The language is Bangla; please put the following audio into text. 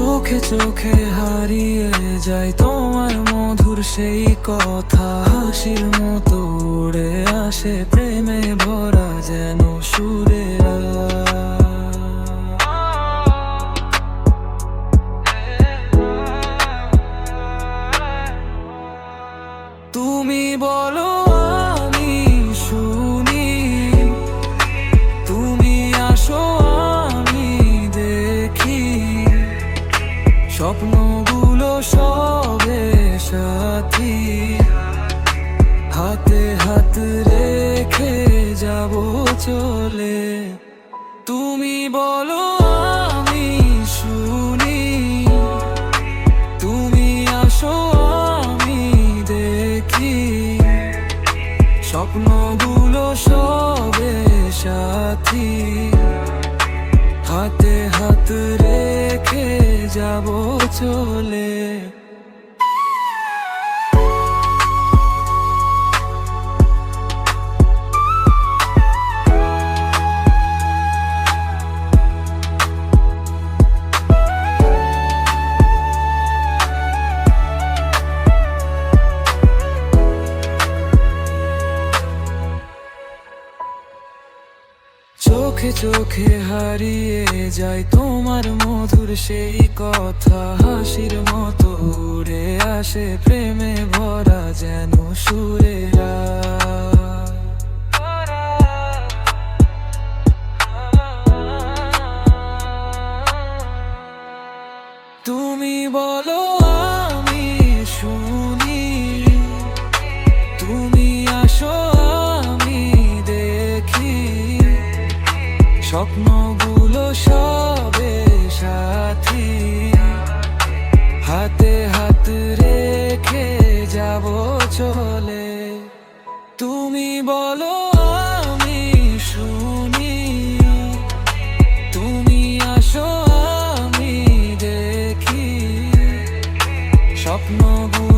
চোখে চোখে হারিয়ে যায় তোমার মধুর সেই কথা। হাসির মতো উড়ে আসে, প্রেমে ভরা যেন সুরেরা তুমি বলো চলে। তুমি বলো, আমি শুনি। তুমি আসো, আমি দেখি। স্বপ্নগুলো সবে সাথী। হাতে হাত রেখে যাব চলে। চোখে চোখে হারিয়ে যায় তোমার মধুর সেই কথা। হাসির মতো উড়ে আসে প্রেমে ভরা যেন সুরেরা তুমি বলো আমি শুনি। তুমি আসো স্বপ্নগুলো সবে সাথী। হাতে হাত রেখে যাব চলে। তুমি বলো আমি শুনি। তুমি আমি স্বপ্নগুলো